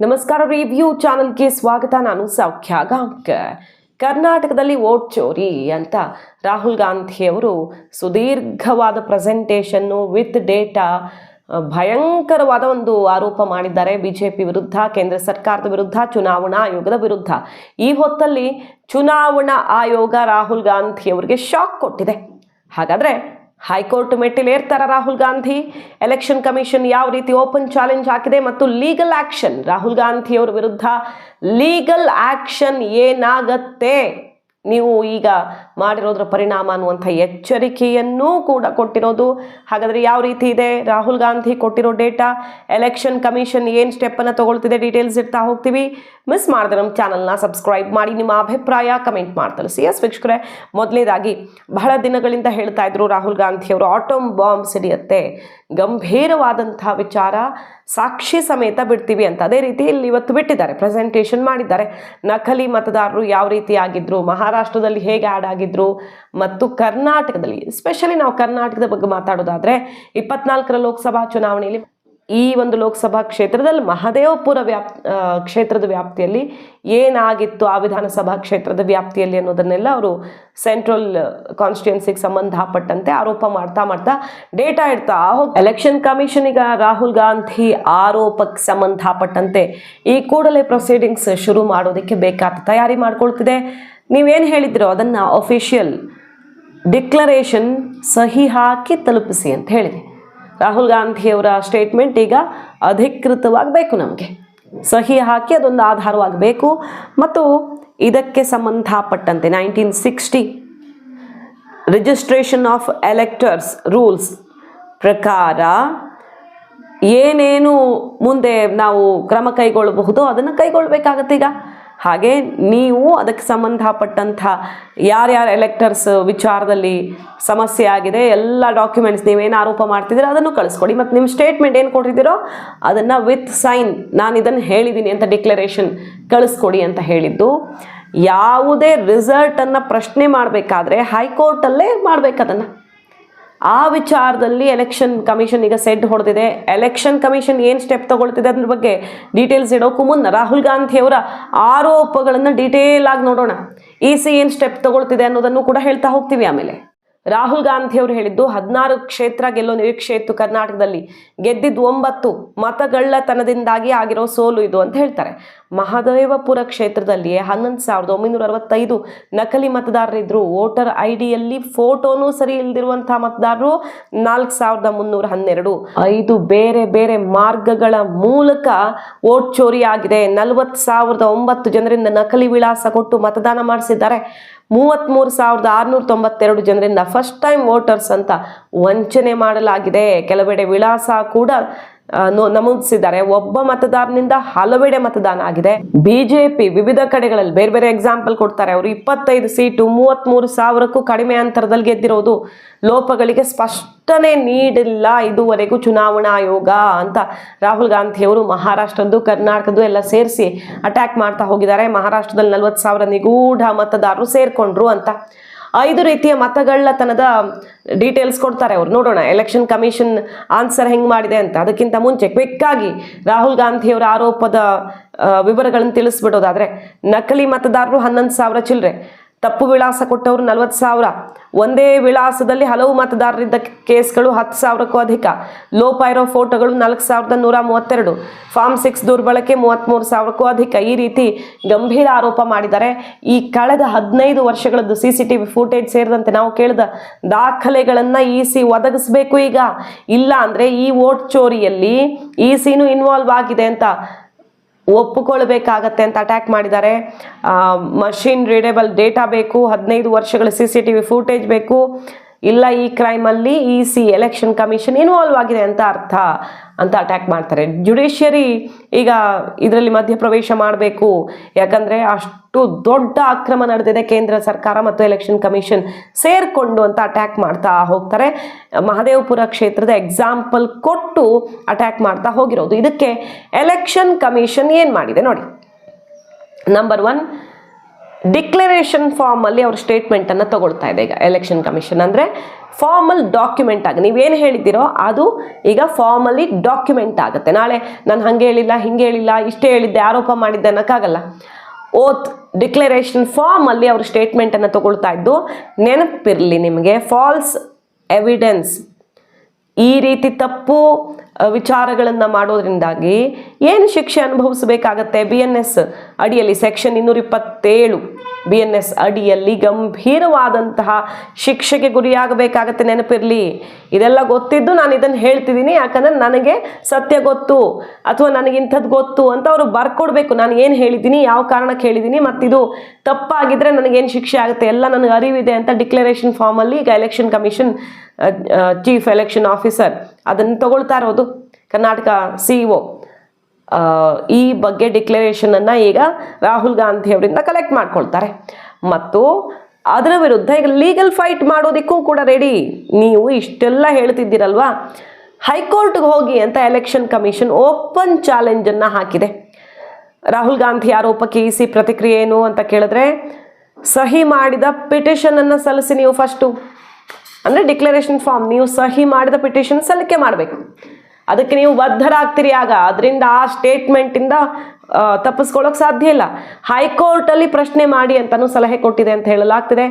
ನಮಸ್ಕಾರ ರಿವ್ಯೂ ಚಾನಲ್ಗೆ ಸ್ವಾಗತ. ನಾನು ಸೌಖ್ಯ ಗಾಂವ್ಕರ್ ಕರ್ನಾಟಕದಲ್ಲಿ ವೋಟ್ ಚೋರಿ ಅಂತ ರಾಹುಲ್ ಗಾಂಧಿಯವರು ಸುದೀರ್ಘವಾದ ಪ್ರೆಸೆಂಟೇಷನ್ನು ವಿತ್ ಡೇಟಾ ಭಯಂಕರವಾದ ಒಂದು ಆರೋಪ ಮಾಡಿದ್ದಾರೆ. ಬಿಜೆಪಿ ವಿರುದ್ಧ, ಕೇಂದ್ರ ಸರ್ಕಾರದ ವಿರುದ್ಧ, ಚುನಾವಣಾ ಆಯೋಗದ ವಿರುದ್ಧ. ಈ ಹೊತ್ತಲ್ಲಿ ಚುನಾವಣಾ ಆಯೋಗ ರಾಹುಲ್ ಗಾಂಧಿಯವರಿಗೆ ಶಾಕ್ ಕೊಟ್ಟಿದೆ. ಹಾಗಾದ್ರೆ ಹೈಕೋರ್ಟ್ ಮೆಟ್ಟಿಲೇರ್ತಾರ ರಾಹುಲ್ ಗಾಂಧಿ. ಎಲೆಕ್ಷನ್ ಕಮಿಷನ್ ಯಾವ ರೀತಿ ಓಪನ್ ಚಾಲೆಂಜ್ ಹಾಕಿದೆ ಮತ್ತು ಲೀಗಲ್ ಆಕ್ಷನ್, ರಾಹುಲ್ ಗಾಂಧಿಯವ್ರ ವಿರುದ್ಧ ಲೀಗಲ್ ಆಕ್ಷನ್ ಏನಾಗತ್ತೆ? ನೀವು ಈಗ ಮಾಡಿರೋದ್ರ ಪರಿಣಾಮ ಅನ್ನುವಂಥ ಎಚ್ಚರಿಕೆಯನ್ನೂ ಕೂಡ ಕೊಟ್ಟಿರೋದು. ಹಾಗಾದರೆ ಯಾವ ರೀತಿ ಇದೆ? ರಾಹುಲ್ ಗಾಂಧಿ ಕೊಟ್ಟಿರೋ ಡೇಟಾ, ಎಲೆಕ್ಷನ್ ಕಮಿಷನ್ ಏನು ಸ್ಟೆಪ್ಪನ್ನು ತಗೊಳ್ತಿದೆ, ಡೀಟೇಲ್ಸ್ ಇರ್ತಾ ಹೋಗ್ತೀವಿ. ಮಿಸ್ ಮಾಡಿದ್ರೆ ನಮ್ಮ ಚಾನಲ್ನ ಸಬ್ಸ್ಕ್ರೈಬ್ ಮಾಡಿ. ನಿಮ್ಮ ಅಭಿಪ್ರಾಯ ಕಮೆಂಟ್ ಮಾಡ್ತಾರೆ ಸಿ ಎಸ್ ವೀಕ್ಷಕರೇ, ಮೊದಲೇದಾಗಿ ಬಹಳ ದಿನಗಳಿಂದ ಹೇಳ್ತಾ ಇದ್ರು ರಾಹುಲ್ ಗಾಂಧಿಯವರು ಆಟೋಮ್ ಬಾಂಬ್ ಸಿಡಿಯುತ್ತೆ. ಗಂಭೀರವಾದಂತಹ ವಿಚಾರ, ಸಾಕ್ಷಿ ಸಮೇತ ಬಿಡ್ತೀವಿ ಅಂತ. ಅದೇ ರೀತಿ ಇಲ್ಲಿ ಇವತ್ತು ಬಿಟ್ಟಿದ್ದಾರೆ ಪ್ರೆಸೆಂಟೇಷನ್ ಮಾಡಿದ್ದಾರೆ. ನಕಲಿ ಮತದಾರರು ಯಾವ ರೀತಿ ಆಗಿದ್ರು, ಮಹಾರಾಷ್ಟ್ರದಲ್ಲಿ ಹೇಗೆ ಆ್ಯಡ್ ಆಗಿದ್ರು, ಮತ್ತು ಕರ್ನಾಟಕದಲ್ಲಿ ಸ್ಪೆಷಲಿ ನಾವು ಕರ್ನಾಟಕದ ಬಗ್ಗೆ ಮಾತಾಡೋದಾದ್ರೆ, ಇಪ್ಪತ್ನಾಲ್ಕರ ಲೋಕಸಭಾ ಚುನಾವಣೆಯಲ್ಲಿ ಈ ಒಂದು ಲೋಕಸಭಾ ಕ್ಷೇತ್ರದಲ್ಲಿ ಮಹದೇವಪುರ ವ್ಯಾಪ್ ಕ್ಷೇತ್ರದ ವ್ಯಾಪ್ತಿಯಲ್ಲಿ ಏನಾಗಿತ್ತು ಆ ವಿಧಾನಸಭಾ ಕ್ಷೇತ್ರದ ವ್ಯಾಪ್ತಿಯಲ್ಲಿ ಅನ್ನೋದನ್ನೆಲ್ಲ ಅವರು ಸೆಂಟ್ರಲ್ ಕಾನ್ಸ್ಟಿಟ್ಯೂನ್ಸಿಗೆ ಸಂಬಂಧಪಟ್ಟಂತೆ ಆರೋಪ ಮಾಡ್ತಾ ಮಾಡ್ತಾ ಡೇಟಾ ಇಡ್ತಾ ಹೋಗಿ ಎಲೆಕ್ಷನ್ ಕಮಿಷನ್ ಈಗ ರಾಹುಲ್ ಗಾಂಧಿ ಆರೋಪಕ್ಕೆ ಸಂಬಂಧಪಟ್ಟಂತೆ ಈ ಕೂಡಲೇ ಪ್ರೊಸೀಡಿಂಗ್ಸ್ ಶುರು ಮಾಡೋದಕ್ಕೆ ಬೇಕಾದ ತಯಾರಿ ಮಾಡ್ಕೊಳ್ತಿದೆ. ನೀವೇನು ಹೇಳಿದ್ರೋ ಅದನ್ನು ಅಫಿಷಿಯಲ್ ಡಿಕ್ಲರೇಷನ್ ಸಹಿ ಹಾಕಿ ತಲುಪಿಸಿ ಅಂತ ಹೇಳಿದೆ. ರಾಹುಲ್ ಗಾಂಧಿಯವರ ಸ್ಟೇಟ್ಮೆಂಟ್ ಈಗ ಅಧಿಕೃತವಾಗಬೇಕು ನಮಗೆ. ಸಹಿ ಹಾಕಿ ಅದೊಂದು ಆಧಾರವಾಗಬೇಕು. ಮತ್ತು ಇದಕ್ಕೆ ಸಂಬಂಧಪಟ್ಟಂತೆ nineteen sixty registration of electors rules ಪ್ರಕಾರ ಏನೇನು ಮುಂದೆ ನಾವು ಕ್ರಮ ಕೈಗೊಳ್ಳಬಹುದು ಅದನ್ನು ಕೈಗೊಳ್ಳಬೇಕಾಗತ್ತೆ ಈಗ. ಹಾಗೆ ನೀವು ಅದಕ್ಕೆ ಸಂಬಂಧಪಟ್ಟಂಥ ಯಾರ್ಯಾರು ಎಲೆಕ್ಟರ್ಸ್ ವಿಚಾರದಲ್ಲಿ ಸಮಸ್ಯೆ ಆಗಿದೆ, ಎಲ್ಲ ಡಾಕ್ಯುಮೆಂಟ್ಸ್ ನೀವೇನು ಆರೋಪ ಮಾಡ್ತಿದ್ದೀರೋ ಅದನ್ನು ಕಳಿಸ್ಕೊಡಿ. ಮತ್ತು ನಿಮ್ಮ ಸ್ಟೇಟ್ಮೆಂಟ್ ಏನು ಕೊಟ್ಟಿದ್ದೀರೋ ಅದನ್ನು ವಿತ್ ಸೈನ್ ನಾನು ಇದನ್ನು ಹೇಳಿದ್ದೀನಿ ಅಂತ ಡಿಕ್ಲರೇಷನ್ ಕಳಿಸ್ಕೊಡಿ ಅಂತ ಹೇಳಿದ್ದು. ಯಾವುದೇ ರಿಸಲ್ಟನ್ನು ಪ್ರಶ್ನೆ ಮಾಡಬೇಕಾದ್ರೆ ಹೈಕೋರ್ಟಲ್ಲೇ ಮಾಡ್ಬೇಕು ಅದನ್ನು. ಆ ವಿಚಾರದಲ್ಲಿ ಎಲೆಕ್ಷನ್ ಕಮಿಷನ್ ಈಗ ಸೆಡ್ ಹೊಡೆದಿದೆ. ಎಲೆಕ್ಷನ್ ಕಮಿಷನ್ ಏನು ಸ್ಟೆಪ್ ತಗೊಳ್ತಿದೆ ಅದ್ರ ಬಗ್ಗೆ ಡೀಟೇಲ್ಸ್ ಇಡೋಕ್ಕೂ ಮುನ್ನ ರಾಹುಲ್ ಗಾಂಧಿಯವರ ಆರೋಪಗಳನ್ನು ಡೀಟೇಲ್ ಆಗಿ ನೋಡೋಣ. ಇ ಸಿ ಏನು ಸ್ಟೆಪ್ ತಗೊಳ್ತಿದೆ ಅನ್ನೋದನ್ನು ಕೂಡ ಹೇಳ್ತಾ ಹೋಗ್ತೀವಿ ಆಮೇಲೆ. ರಾಹುಲ್ ಗಾಂಧಿ ಅವರು ಹೇಳಿದ್ದು ಹದಿನಾರು ಕ್ಷೇತ್ರ ಗೆಲ್ಲೋ ನಿರೀಕ್ಷೆ ಇತ್ತು ಕರ್ನಾಟಕದಲ್ಲಿ. ಗೆದ್ದಿದ್ದು ಒಂಬತ್ತು. ಮತಗಳ್ಳತನದಿಂದಾಗಿ ಆಗಿರೋ ಸೋಲು ಇದು ಅಂತ ಹೇಳ್ತಾರೆ. ಮಹದೇವಪುರ ಕ್ಷೇತ್ರದಲ್ಲಿ ಹನ್ನೊಂದು ಸಾವಿರದ ಒಂಬೈನೂರ ಅರವತ್ತೈದು ನಕಲಿ ಮತದಾರರಿದ್ದರು ವೋಟರ್ ಐ ಡಿಯಲ್ಲಿ ಫೋಟೋನೂ ಸರಿ ಇಲ್ದಿರುವಂತಹ ಮತದಾರರು ನಾಲ್ಕು ಸಾವಿರದ ಮುನ್ನೂರ ಹನ್ನೆರಡು. ಐದು ಬೇರೆ ಬೇರೆ ಮಾರ್ಗಗಳ ಮೂಲಕ ವೋಟ್ ಚೋರಿ ಆಗಿದೆ. ನಲವತ್ತು ಸಾವಿರದ ಒಂಬತ್ತು ಜನರಿಂದ ನಕಲಿ ವಿಳಾಸ ಕೊಟ್ಟು ಮತದಾನ ಮಾಡಿಸಿದ್ದಾರೆ. ಮೂವತ್ತ್ಮೂರು ಸಾವಿರದ ಆರುನೂರ ತೊಂಬತ್ತೆರಡು ಜನರಿಂದ ಫಸ್ಟ್ ಟೈಮ್ ವೋಟರ್ಸ್ ಅಂತ ವಂಚನೆ ಮಾಡಲಾಗಿದೆ. ಕೆಲವೆಡೆ ವಿಳಾಸ ಕೂಡ ನಮೂದಿಸಿದ್ದಾರೆ. ಒಬ್ಬ ಮತದಾರನಿಂದ ಹಲವೆಡೆ ಮತದಾನ ಆಗಿದೆ. ಬಿಜೆಪಿ ವಿವಿಧ ಕಡೆಗಳಲ್ಲಿ ಬೇರೆ ಬೇರೆ ಎಕ್ಸಾಂಪಲ್ ಕೊಡ್ತಾರೆ. ಅವರು ಇಪ್ಪತ್ತೈದು ಸೀಟು ಮೂವತ್ತ್ಮೂರು ಸಾವಿರಕ್ಕೂ ಕಡಿಮೆ ಅಂತರದಲ್ಲಿ ಗೆದ್ದಿರೋದು ಲೋಪಗಳಿಗೆ ಸ್ಪಷ್ಟನೆ ನೀಡಿಲ್ಲ ಇದುವರೆಗೂ ಚುನಾವಣಾ ಆಯೋಗ ಅಂತ. ರಾಹುಲ್ ಗಾಂಧಿಯವರು ಮಹಾರಾಷ್ಟ್ರದ್ದು, ಕರ್ನಾಟಕದ್ದು ಎಲ್ಲ ಸೇರಿಸಿ ಅಟ್ಯಾಕ್ ಮಾಡ್ತಾ ಹೋಗಿದ್ದಾರೆ. ಮಹಾರಾಷ್ಟ್ರದಲ್ಲಿ ನಲ್ವತ್ತು ಸಾವಿರ ನಿಗೂಢ ಮತದಾರರು ಸೇರ್ಕೊಂಡ್ರು ಅಂತ. ಐದು ರೀತಿಯ ಮತಗಳ್ಳತನದ ಡೀಟೇಲ್ಸ್ ಕೊಡ್ತಾರೆ ಅವ್ರು. ನೋಡೋಣ ಎಲೆಕ್ಷನ್ ಕಮಿಷನ್ ಆನ್ಸರ್ ಹೆಂಗ್ ಮಾಡಿದೆ ಅಂತ. ಅದಕ್ಕಿಂತ ಮುಂಚೆ ಕ್ವಿಕ್ ಆಗಿ ರಾಹುಲ್ ಗಾಂಧಿಯವರ ಆರೋಪದ ವಿವರಗಳನ್ನು ತಿಳಿಸ್ಬಿಡೋದಾದ್ರೆ, ನಕಲಿ ಮತದಾರರು ಹನ್ನೊಂದು ಸಾವಿರ ಚಿಲ್ಲರೆ ತಪ್ಪು ವಿಳಾಸ ಕೊಟ್ಟವರು ನಲವತ್ತು ಸಾವಿರ. ಒಂದೇ ವಿಳಾಸದಲ್ಲಿ ಹಲವು ಮತದಾರರಿದ್ದ ಕೇಸ್ಗಳು ಹತ್ತು ಸಾವಿರಕ್ಕೂ ಅಧಿಕ. ಲೋಪ ಇರೋ ಫೋಟೋಗಳು ನಾಲ್ಕು ಸಾವಿರದ ನೂರ ಮೂವತ್ತೆರಡು. ಫಾರ್ಮ್ ಸಿಕ್ಸ್ ದುರ್ಬಳಕೆ ಮೂವತ್ತ್ಮೂರು ಸಾವಿರಕ್ಕೂ ಅಧಿಕ. ಈ ರೀತಿ ಗಂಭೀರ ಆರೋಪ ಮಾಡಿದ್ದಾರೆ ಈ ಕಳೆದ ಹದಿನೈದು ವರ್ಷಗಳದ್ದು C C T V footage ಸೇರಿದಂತೆ ನಾವು ಕೇಳಿದ ದಾಖಲೆಗಳನ್ನು ಇ ಸಿ ಒದಗಿಸ್ಬೇಕು ಈಗ. ಇಲ್ಲ ಅಂದರೆ ಈ ವೋಟ್ ಚೋರಿಯಲ್ಲಿ ಇ ಸಿನೂ ಇನ್ವಾಲ್ವ್ ಆಗಿದೆ ಅಂತ ಒಪ್ಪಿಕೊಳ್ಬೇಕಾಗತ್ತೆ ಅಂತ ಅಟ್ಯಾಕ್ ಮಾಡಿದ್ದಾರೆ. ಮಷಿನ್ ರೀಡೇಬಲ್ ಡೇಟಾ ಬೇಕು, ಹದಿನೈದು ವರ್ಷಗಳ C C T V footage ಬೇಕು. ಇಲ್ಲ ಈ ಕ್ರೈಮಲ್ಲಿ E C election commission involve ಆಗಿದೆ ಅಂತ ಅರ್ಥ ಅಂತ ಅಟ್ಯಾಕ್ ಮಾಡ್ತಾರೆ. ಜುಡಿಷಿಯರಿ ಈಗ ಇದರಲ್ಲಿ ಮಧ್ಯಪ್ರವೇಶ ಮಾಡಬೇಕು. ಯಾಕಂದರೆ ಅಷ್ಟು ದೊಡ್ಡ ಅಕ್ರಮ ನಡೆದಿದೆ ಕೇಂದ್ರ ಸರ್ಕಾರ ಮತ್ತು ಎಲೆಕ್ಷನ್ ಕಮಿಷನ್ ಸೇರಿಕೊಂಡು ಅಂತ ಅಟ್ಯಾಕ್ ಮಾಡ್ತಾ ಹೋಗ್ತಾರೆ. ಮಹದೇವಪುರ ಕ್ಷೇತ್ರದ ಎಕ್ಸಾಂಪಲ್ ಕೊಟ್ಟು ಅಟ್ಯಾಕ್ ಮಾಡ್ತಾ ಹೋಗಿರೋದು. ಇದಕ್ಕೆ ಎಲೆಕ್ಷನ್ ಕಮಿಷನ್ ಏನು ಮಾಡಿದೆ ನೋಡಿ. ನಂಬರ್ ಒನ್ ಡಿಕ್ಲರೇಷನ್ ಫಾರ್ಮಲ್ಲಿ ಅವ್ರ ಸ್ಟೇಟ್ಮೆಂಟನ್ನು ತಗೊಳ್ತಾ ಇದೆ ಈಗ ಎಲೆಕ್ಷನ್ ಕಮಿಷನ್ ಅಂದರೆ ಫಾರ್ಮಲ್ ಡಾಕ್ಯುಮೆಂಟ್ ಆಗಿ ನೀವೇನು ಹೇಳಿದ್ದೀರೋ ಅದು ಈಗ ಫಾರ್ಮಲಿ ಡಾಕ್ಯುಮೆಂಟ್ ಆಗುತ್ತೆ. ನಾಳೆ ನಾನು ಹಂಗೆ ಹೇಳಿಲ್ಲ, ಹಿಂಗೆ ಹೇಳಿಲ್ಲ, ಇಷ್ಟೇ ಹೇಳಿದ್ದೆ, ಆರೋಪ ಮಾಡಿದ್ದೆ ಅನ್ನೋಕ್ಕಾಗಲ್ಲ. ಓತ್ ಡಿಕ್ಲರೇಷನ್ ಫಾರ್ಮಲ್ಲಿ ಅವರು ಸ್ಟೇಟ್ಮೆಂಟನ್ನು ತಗೊಳ್ತಾ ಇದ್ದು ನೆನಪಿರಲಿ ನಿಮಗೆ ಫಾಲ್ಸ್ ಎವಿಡೆನ್ಸ್ ಈ ರೀತಿ ತಪ್ಪು ವಿಚಾರಗಳನ್ನು ಮಾಡೋದ್ರಿಂದಾಗಿ ಏನು ಶಿಕ್ಷೆ ಅನುಭವಿಸಬೇಕಾಗತ್ತೆ? ಬಿ ಎನ್ ಎಸ್ ಅಡಿಯಲ್ಲಿ ಸೆಕ್ಷನ್ ಇನ್ನೂರ ಇಪ್ಪತ್ತೇಳು ಬಿ ಎನ್ ಎಸ್ ಅಡಿಯಲ್ಲಿ ಗಂಭೀರವಾದಂತಹ ಶಿಕ್ಷೆಗೆ ಗುರಿಯಾಗಬೇಕಾಗತ್ತೆ ನೆನಪಿರಲಿ. ಇದೆಲ್ಲ ಗೊತ್ತಿದ್ದು ನಾನು ಇದನ್ನು ಹೇಳ್ತಿದ್ದೀನಿ, ಯಾಕಂದರೆ ನನಗೆ ಸತ್ಯ ಗೊತ್ತು ಅಥವಾ ನನಗಿಂಥದ್ದು ಗೊತ್ತು ಅಂತ ಅವರು ಬರ್ಕೊಡ್ಬೇಕು. ನಾನು ಏನು ಹೇಳಿದ್ದೀನಿ, ಯಾವ ಕಾರಣಕ್ಕೆ ಹೇಳಿದ್ದೀನಿ, ಮತ್ತಿದು ತಪ್ಪಾಗಿದ್ದರೆ ನನಗೇನು ಶಿಕ್ಷೆ ಆಗುತ್ತೆ, ಎಲ್ಲ ನನಗೆ ಅರಿವಿದೆ ಅಂತ ಡಿಕ್ಲರೇಷನ್ ಫಾರ್ಮಲ್ಲಿ ಈಗ election commission chief election officer ಅದನ್ನು ತಗೊಳ್ತಾ ಇರೋದು. Karnataka C O. ಈ ಬಗ್ಗೆ ಡಿಕ್ಲರೇಷನನ್ನು ಈಗ ರಾಹುಲ್ ಗಾಂಧಿ ಅವರಿಂದ ಕಲೆಕ್ಟ್ ಮಾಡ್ಕೊಳ್ತಾರೆ. ಮತ್ತು ಅದರ ವಿರುದ್ಧ ಈಗ ಲೀಗಲ್ ಫೈಟ್ ಮಾಡೋದಕ್ಕೂ ಕೂಡ ರೆಡಿ ನೀವು ಇಷ್ಟೆಲ್ಲ ಹೇಳ್ತಿದ್ದೀರಲ್ವಾ? ಹೈಕೋರ್ಟ್ಗೆ ಹೋಗಿ ಅಂತ ಎಲೆಕ್ಷನ್ ಕಮಿಷನ್ ಓಪನ್ ಚಾಲೆಂಜನ್ನು ಹಾಕಿದೆ. ರಾಹುಲ್ ಗಾಂಧಿ ಆರೋಪಕ್ಕೆ ಇಸಿ ಪ್ರತಿಕ್ರಿಯೆ ಏನು ಅಂತ ಕೇಳಿದ್ರೆ, ಸಹಿ ಮಾಡಿದ ಪಿಟಿಷನನ್ನು ಸಲ್ಲಿಸಿ ನೀವು ಫಸ್ಟು ಅಂದರೆ ಡಿಕ್ಲರೇಷನ್ ಫಾರ್ಮ್ ನೀವು ಸಹಿ ಮಾಡಿದ ಪಿಟಿಷನ್ ಸಲ್ಲಿಕೆ ಮಾಡಬೇಕು. ಅದಕ್ಕೆ ನೀವು ಬದ್ಧರಾಗ್ತೀರಿ ಆಗ. ಅದರಿಂದ ಆ ಸ್ಟೇಟ್ಮೆಂಟಿಂದ ತಪ್ಪಿಸ್ಕೊಳ್ಳೋಕೆ ಸಾಧ್ಯ ಇಲ್ಲ. ಹೈಕೋರ್ಟಲ್ಲಿ ಪ್ರಶ್ನೆ ಮಾಡಿ ಅಂತಲೂ ಸಲಹೆ ಕೊಟ್ಟಿದೆ ಅಂತ ಹೇಳಲಾಗ್ತಿದೆ.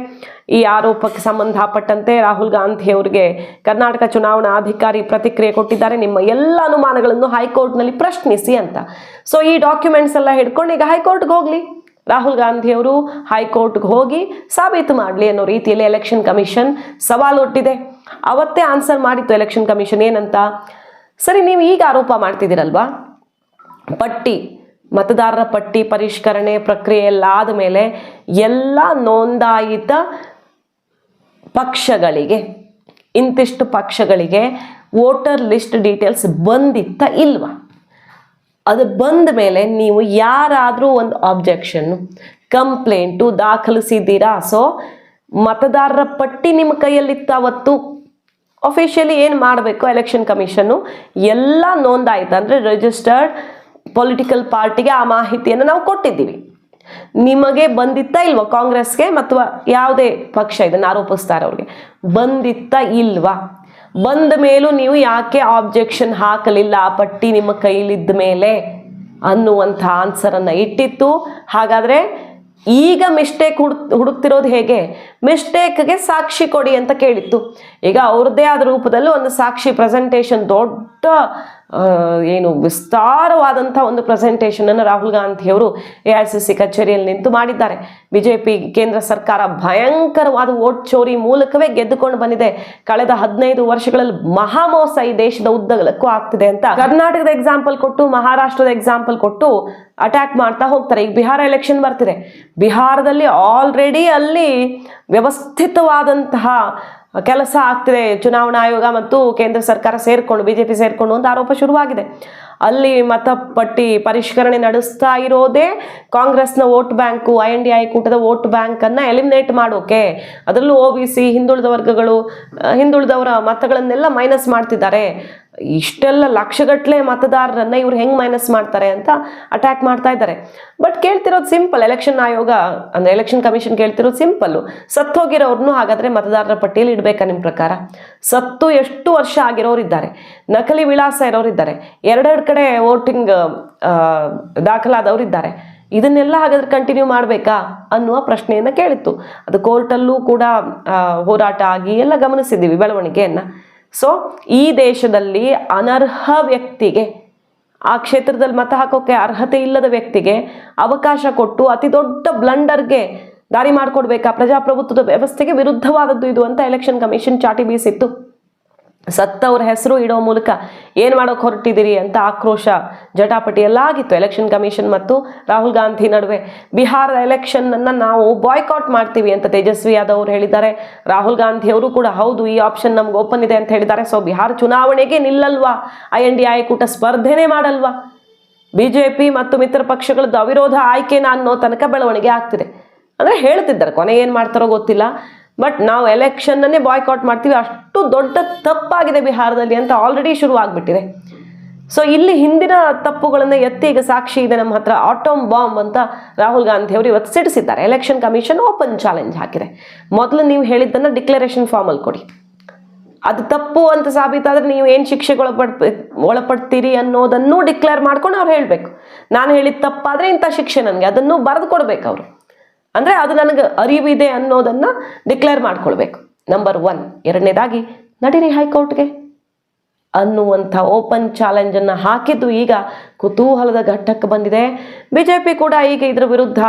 ಈ ಆರೋಪಕ್ಕೆ ಸಂಬಂಧಪಟ್ಟಂತೆ ರಾಹುಲ್ ಗಾಂಧಿ ಅವರಿಗೆ ಕರ್ನಾಟಕ ಚುನಾವಣಾ ಅಧಿಕಾರಿ ಪ್ರತಿಕ್ರಿಯೆ ಕೊಟ್ಟಿದ್ದಾರೆ. ನಿಮ್ಮ ಎಲ್ಲ ಅನುಮಾನಗಳನ್ನು ಹೈಕೋರ್ಟ್ನಲ್ಲಿ ಪ್ರಶ್ನಿಸಿ ಅಂತ. ಸೊ ಈ ಡಾಕ್ಯುಮೆಂಟ್ಸ್ ಎಲ್ಲ ಹಿಡ್ಕೊಂಡು ಈಗ ಹೈಕೋರ್ಟ್ಗೆ ಹೋಗಲಿ. ರಾಹುಲ್ ಗಾಂಧಿ ಅವರು ಹೈಕೋರ್ಟ್ಗೆ ಹೋಗಿ ಸಾಬೀತು ಮಾಡಲಿ ಅನ್ನೋ ರೀತಿಯಲ್ಲಿ ಎಲೆಕ್ಷನ್ ಕಮಿಷನ್ ಸವಾಲು ಒಟ್ಟಿದೆ. ಅವತ್ತೇ ಆನ್ಸರ್ ಮಾಡಿತ್ತು ಎಲೆಕ್ಷನ್ ಕಮಿಷನ್ ಏನಂತ? ಸರಿ, ನೀವು ಈಗ ಆರೋಪ ಮಾಡ್ತಿದ್ದೀರಲ್ವಾ? ಪಟ್ಟಿ, ಮತದಾರರ ಪಟ್ಟಿ ಪರಿಷ್ಕರಣೆ ಪ್ರಕ್ರಿಯೆ ಎಲ್ಲ ಆದಮೇಲೆ ಎಲ್ಲ ನೋಂದಾಯಿತ ಪಕ್ಷಗಳಿಗೆ, ಇಂತಿಷ್ಟು ಪಕ್ಷಗಳಿಗೆ ವೋಟರ್ ಲಿಸ್ಟ್ ಡೀಟೇಲ್ಸ್ ಬಂದಿತ್ತ ಇಲ್ವಾ? ಅದು ಬಂದ ಮೇಲೆ ನೀವು ಯಾರಾದರೂ ಒಂದು ಆಬ್ಜೆಕ್ಷನ್ನು ಕಂಪ್ಲೇಂಟು ದಾಖಲಿಸಿದ್ದೀರಾ? ಸೊ ಮತದಾರರ ಪಟ್ಟಿ ನಿಮ್ಮ ಕೈಯಲ್ಲಿತ್ತು ಅವತ್ತು? ಅಫಿಷಿಯಲಿ ಏನು ಮಾಡಬೇಕು ಎಲೆಕ್ಷನ್ ಕಮಿಷನ್ನು ಎಲ್ಲ ನೋಂದಾಯಿತು. ಅಂದರೆ ರಿಜಿಸ್ಟರ್ಡ್ ಪೊಲಿಟಿಕಲ್ ಪಾರ್ಟಿಗೆ ಆ ಮಾಹಿತಿಯನ್ನು ನಾವು ಕೊಟ್ಟಿದ್ದೀವಿ. ನಿಮಗೆ ಬಂದಿತ್ತಾ ಇಲ್ವಾ ಕಾಂಗ್ರೆಸ್ಗೆ ಅಥವಾ ಯಾವುದೇ ಪಕ್ಷ ಇದನ್ನು ಆರೋಪಿಸ್ತಾರೆ ಅವ್ರಿಗೆ ಬಂದಿತ್ತಾ ಇಲ್ವಾ? ಬಂದ ಮೇಲೂ ನೀವು ಯಾಕೆ ಆಬ್ಜೆಕ್ಷನ್ ಹಾಕಲಿಲ್ಲ? ಆ ಪಟ್ಟಿ ನಿಮ್ಮ ಕೈಲಿದ್ದ ಮೇಲೆ ಅನ್ನುವಂಥ ಆನ್ಸರನ್ನು ಇಟ್ಟಿತ್ತು. ಹಾಗಾದರೆ ಈಗ ಮಿಸ್ಟೇಕ್ ಹುಡುಕ್ ಹುಡುಕ್ತಿರೋದು ಹೇಗೆ? ಮಿಸ್ಟೇಕ್ಗೆ ಸಾಕ್ಷಿ ಕೊಡಿ ಅಂತ ಕೇಳಿತ್ತು ಈಗ ಅವ್ರದ್ದೇ ಆದ ರೂಪದಲ್ಲೂ ಒಂದು ಸಾಕ್ಷಿ ಪ್ರೆಸೆಂಟೇಷನ್ ದೊಡ್ಡ ಏನು ವಿಸ್ತಾರವಾದಂಥ ಒಂದು ಪ್ರೆಸೆಂಟೇಷನನ್ನು ರಾಹುಲ್ ಗಾಂಧಿಯವರು ಎ ಐ ಸಿ ಸಿ ಕಚೇರಿಯಲ್ಲಿ ನಿಂತು ಮಾಡಿದ್ದಾರೆ. ಬಿ ಜೆ ಪಿ ಕೇಂದ್ರ ಸರ್ಕಾರ ಭಯಂಕರವಾದ ವೋಟ್ ಚೋರಿ ಮೂಲಕವೇ ಗೆದ್ದುಕೊಂಡು ಬಂದಿದೆ. ಕಳೆದ ಹದಿನೈದು ವರ್ಷಗಳಲ್ಲಿ ಮಹಾಮೋಸ ಈ ದೇಶದ ಉದ್ದಗಲಕ್ಕೂ ಆಗ್ತಿದೆ ಅಂತ ಕರ್ನಾಟಕದ ಎಕ್ಸಾಂಪಲ್ ಕೊಟ್ಟು, ಮಹಾರಾಷ್ಟ್ರದ ಎಕ್ಸಾಂಪಲ್ ಕೊಟ್ಟು ಅಟ್ಯಾಕ್ ಮಾಡ್ತಾ ಹೋಗ್ತಾರೆ. ಈಗ ಬಿಹಾರ ಎಲೆಕ್ಷನ್ ಬರ್ತಿದೆ. ಬಿಹಾರದಲ್ಲಿ ಆಲ್ರೆಡಿ ಅಲ್ಲಿ ವ್ಯವಸ್ಥಿತವಾದಂತಹ ಕೆಲಸ ಆಗ್ತಿದೆ. ಚುನಾವಣಾ ಆಯೋಗ ಮತ್ತು ಕೇಂದ್ರ ಸರ್ಕಾರ ಸೇರಿಕೊಂಡು ಬಿಜೆಪಿ ಸೇರಿಕೊಂಡು ಒಂದು ಆರೋಪ ಶುರುವಾಗಿದೆ. ಅಲ್ಲಿ ಮತಪಟ್ಟಿ ಪರಿಷ್ಕರಣೆ ನಡೆಸ್ತಾ ಇರೋದೇ ಕಾಂಗ್ರೆಸ್ನ vote bank, I N D I ಕೂಟದ ವೋಟ್ ಬ್ಯಾಂಕನ್ನು ಎಲಿಮಿನೇಟ್ ಮಾಡೋಕೆ. ಅದರಲ್ಲೂ ಒ ಬಿ ಸಿ, ಹಿಂದುಳಿದ ವರ್ಗಗಳು ಹಿಂದುಳಿದವರ ಮತಗಳನ್ನೆಲ್ಲ ಮೈನಸ್ ಮಾಡ್ತಿದ್ದಾರೆ. ಇಷ್ಟೆಲ್ಲ ಲಕ್ಷಗಟ್ಟಲೆ ಮತದಾರರನ್ನ ಇವ್ರು ಹೆಂಗೆ ಮೈನಸ್ ಮಾಡ್ತಾರೆ ಅಂತ ಅಟ್ಯಾಕ್ ಮಾಡ್ತಾ ಇದ್ದಾರೆ. ಬಟ್ ಕೇಳ್ತಿರೋದು ಸಿಂಪಲ್, ಎಲೆಕ್ಷನ್ ಆಯೋಗ, ಅಂದರೆ ಎಲೆಕ್ಷನ್ ಕಮಿಷನ್ ಕೇಳ್ತಿರೋದು ಸಿಂಪಲ್ಲು ಸತ್ತೋಗಿರೋರ್ನು ಹಾಗಾದರೆ ಮತದಾರರ ಪಟ್ಟಿಯಲ್ಲಿ ಇಡಬೇಕಾ ನಿಮ್ಮ ಪ್ರಕಾರ? ಸತ್ತು ಎಷ್ಟು ವರ್ಷ ಆಗಿರೋರಿದ್ದಾರೆ? ನಕಲಿ ವಿಳಾಸ ಇರೋರಿದ್ದಾರೆ. ಎರಡೆರಡು ಕಡೆ ವೋಟಿಂಗ್ ದಾಖಲಾದವರು ಇದ್ದಾರೆ ಇದನ್ನೆಲ್ಲ ಹಾಗಾದ್ರೆ ಕಂಟಿನ್ಯೂ ಮಾಡಬೇಕಾ ಅನ್ನುವ ಪ್ರಶ್ನೆಯನ್ನು ಕೇಳಿತ್ತು. ಅದು ಕೋರ್ಟಲ್ಲೂ ಕೂಡ ಹೋರಾಟ ಆಗಿ ಎಲ್ಲ ಗಮನಿಸಿದ್ದೀವಿ ಬೆಳವಣಿಗೆಯನ್ನು. ಸೊ ಈ ದೇಶದಲ್ಲಿ ಅನರ್ಹ ವ್ಯಕ್ತಿಗೆ, ಆ ಕ್ಷೇತ್ರದಲ್ಲಿ ಮತ ಹಾಕೋಕೆ ಅರ್ಹತೆ ಇಲ್ಲದ ವ್ಯಕ್ತಿಗೆ ಅವಕಾಶ ಕೊಟ್ಟು ಅತಿ ದೊಡ್ಡ ಬ್ಲಂಡರ್ಗೆ ದಾರಿ ಮಾಡಿಕೊಡ್ಬೇಕಾ ಪ್ರಜಾಪ್ರಭುತ್ವದ ವ್ಯವಸ್ಥೆಗೆ ವಿರುದ್ಧವಾದದ್ದು ಇದು ಅಂತ ಎಲೆಕ್ಷನ್ ಕಮಿಷನ್ ಚಾಟಿ ಬೀಸಿತ್ತು. ಸತ್ತವ್ರ ಹೆಸರು ಇಡೋ ಮೂಲಕ ಏನು ಮಾಡೋಕೆ ಹೊರಟಿದ್ದೀರಿ ಅಂತ ಆಕ್ರೋಶ ಜಟಾಪಟಿ ಎಲ್ಲ ಆಗಿತ್ತು. ಎಲೆಕ್ಷನ್ ಕಮಿಷನ್ ಮತ್ತು ರಾಹುಲ್ ಗಾಂಧಿ ನಡುವೆ ಬಿಹಾರದ ಎಲೆಕ್ಷನ್ನನ್ನು ನಾವು ಬಾಯ್ಕಾಟ್ ಮಾಡ್ತೀವಿ ಅಂತ ತೇಜಸ್ವಿ ಯಾದವ್ ಅವರು ಹೇಳಿದ್ದಾರೆ. ರಾಹುಲ್ ಗಾಂಧಿ ಅವರು ಕೂಡ ಹೌದು, ಈ ಆಪ್ಷನ್ ನಮ್ಗೆ ಓಪನ್ ಇದೆ ಅಂತ ಹೇಳಿದ್ದಾರೆ. ಸೊ ಬಿಹಾರ ಚುನಾವಣೆಗೆ ನಿಲ್ಲಲ್ವಾ? ಐ ಎನ್ ಡಿ ಐ ಕೂಟ ಸ್ಪರ್ಧೆನೇ ಮಾಡಲ್ವಾ? ಬಿ ಜೆ ಪಿ ಮತ್ತು ಮಿತ್ರ ಪಕ್ಷಗಳದ್ದು ಅವಿರೋಧ ಆಯ್ಕೆನ ಅನ್ನೋ ತನಕ ಬೆಳವಣಿಗೆ ಆಗ್ತಿದೆ. ಅಂದರೆ ಹೇಳ್ತಿದ್ದಾರೆ, ಕೊನೆ ಏನು ಮಾಡ್ತಾರೋ ಗೊತ್ತಿಲ್ಲ. ಬಟ್ ನಾವು ಎಲೆಕ್ಷನ್ನನ್ನೇ ಬಾಯ್ಕಾಟ್ ಮಾಡ್ತೀವಿ. ಅಷ್ಟು ದೊಡ್ಡ ತಪ್ಪಾಗಿದೆ ಬಿಹಾರದಲ್ಲಿ ಅಂತ ಆಲ್ರೆಡಿ ಶುರು ಆಗಿಬಿಟ್ಟಿದೆ. ಸೊ ಇಲ್ಲಿ ಹಿಂದಿನ ತಪ್ಪುಗಳನ್ನು ಎತ್ತಿ ಈಗ ಸಾಕ್ಷಿ ಇದೆ ನಮ್ಮ ಹತ್ರ. ಆಟೋಮ್ ಬಾಂಬ್ ಅಂತ ರಾಹುಲ್ ಗಾಂಧಿ ಅವರು ಇವತ್ತು ಸಿಡಿಸಿದ್ದಾರೆ. ಎಲೆಕ್ಷನ್ ಕಮಿಷನ್ ಓಪನ್ ಚಾಲೆಂಜ್ ಹಾಕಿದೆ. ಮೊದಲು ನೀವು ಹೇಳಿದ್ದನ್ನು ಡಿಕ್ಲರೇಷನ್ ಫಾರ್ಮಲ್ಲಿ ಕೊಡಿ. ಅದು ತಪ್ಪು ಅಂತ ಸಾಬೀತಾದ್ರೆ ನೀವು ಏನು ಶಿಕ್ಷೆಗೆ ಒಳಪಡ್ ಒಳಪಡ್ತೀರಿ ಅನ್ನೋದನ್ನು ಡಿಕ್ಲೇರ್ ಮಾಡ್ಕೊಂಡು ಅವ್ರು ಹೇಳಬೇಕು. ನಾನು ಹೇಳಿದ ತಪ್ಪಾದರೆ ಇಂಥ ಶಿಕ್ಷೆ ನನಗೆ. ಅದನ್ನು ಬರೆದು ಕೊಡ್ಬೇಕು ಅವರು. ಅಂದರೆ ಅದು ನನಗೆ ಅರಿವಿದೆ ಅನ್ನೋದನ್ನು ಡಿಕ್ಲೇರ್ ಮಾಡ್ಕೊಳ್ಬೇಕು. ನಂಬರ್ ಒನ್ ಎರಡನೇದಾಗಿ, ನಡೀರಿ ಹೈಕೋರ್ಟ್ಗೆ. ಅನ್ನುವಂಥ ಓಪನ್ ಚಾಲೆಂಜನ್ನು ಹಾಕಿದ್ದು ಈಗ ಕುತೂಹಲದ ಘಟ್ಟಕ್ಕೆ ಬಂದಿದೆ. ಬಿ ಜೆ ಪಿ ಕೂಡ ಈಗ ಇದರ ವಿರುದ್ಧ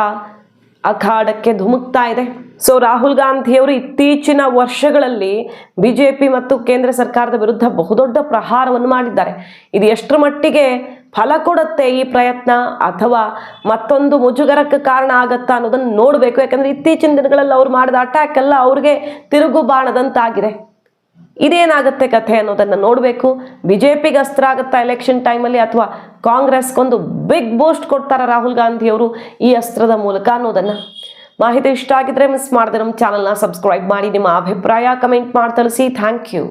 ಅಖಾಡಕ್ಕೆ ಧುಮುಕ್ತಾ ಇದೆ. ಸೊ ರಾಹುಲ್ ಗಾಂಧಿಯವರು ಇತ್ತೀಚಿನ ವರ್ಷಗಳಲ್ಲಿ ಬಿ ಮತ್ತು ಕೇಂದ್ರ ಸರ್ಕಾರದ ವಿರುದ್ಧ ಬಹುದೊಡ್ಡ ಪ್ರಹಾರವನ್ನು ಮಾಡಿದ್ದಾರೆ. ಇದು ಎಷ್ಟರ ಮಟ್ಟಿಗೆ ಫಲ ಕೊಡುತ್ತೆ ಈ ಪ್ರಯತ್ನ ಅಥವಾ ಮತ್ತೊಂದು ಮುಜುಗರಕ್ಕೆ ಕಾರಣ ಆಗತ್ತಾ ಅನ್ನೋದನ್ನು ನೋಡಬೇಕು. ಯಾಕಂದರೆ ಇತ್ತೀಚಿನ ದಿನಗಳಲ್ಲಿ ಅವ್ರು ಮಾಡಿದ ಅಟ್ಯಾಕ್ ಎಲ್ಲ ಅವ್ರಿಗೆ ತಿರುಗು ಬಾಣದಂತಾಗಿದೆ. ಇದೇನಾಗುತ್ತೆ ಕಥೆ ಅನ್ನೋದನ್ನು ನೋಡಬೇಕು. ಬಿ ಜೆ ಪಿಗೆ ಅಸ್ತ್ರ ಆಗುತ್ತಾ ಎಲೆಕ್ಷನ್ ಟೈಮಲ್ಲಿ ಅಥವಾ ಕಾಂಗ್ರೆಸ್ಗೊಂದು ಬಿಗ್ ಬೂಸ್ಟ್ ಕೊಡ್ತಾರೆ ರಾಹುಲ್ ಗಾಂಧಿಯವರು ಈ ಅಸ್ತ್ರದ ಮೂಲಕ ಅನ್ನೋದನ್ನು. ಮಾಹಿತಿ ಇಷ್ಟ ಆಗಿದ್ರೆ ಮಿಸ್ ಮಾಡಿದ್ರೆ ನಮ್ಮ ಚಾನಲ್ನ ಸಬ್ಸ್ಕ್ರೈಬ್ ಮಾಡಿ, ನಿಮ್ಮ ಅಭಿಪ್ರಾಯ ಕಮೆಂಟ್ ಮಾಡಿ, ತಿಳಿಸಿ. Thank you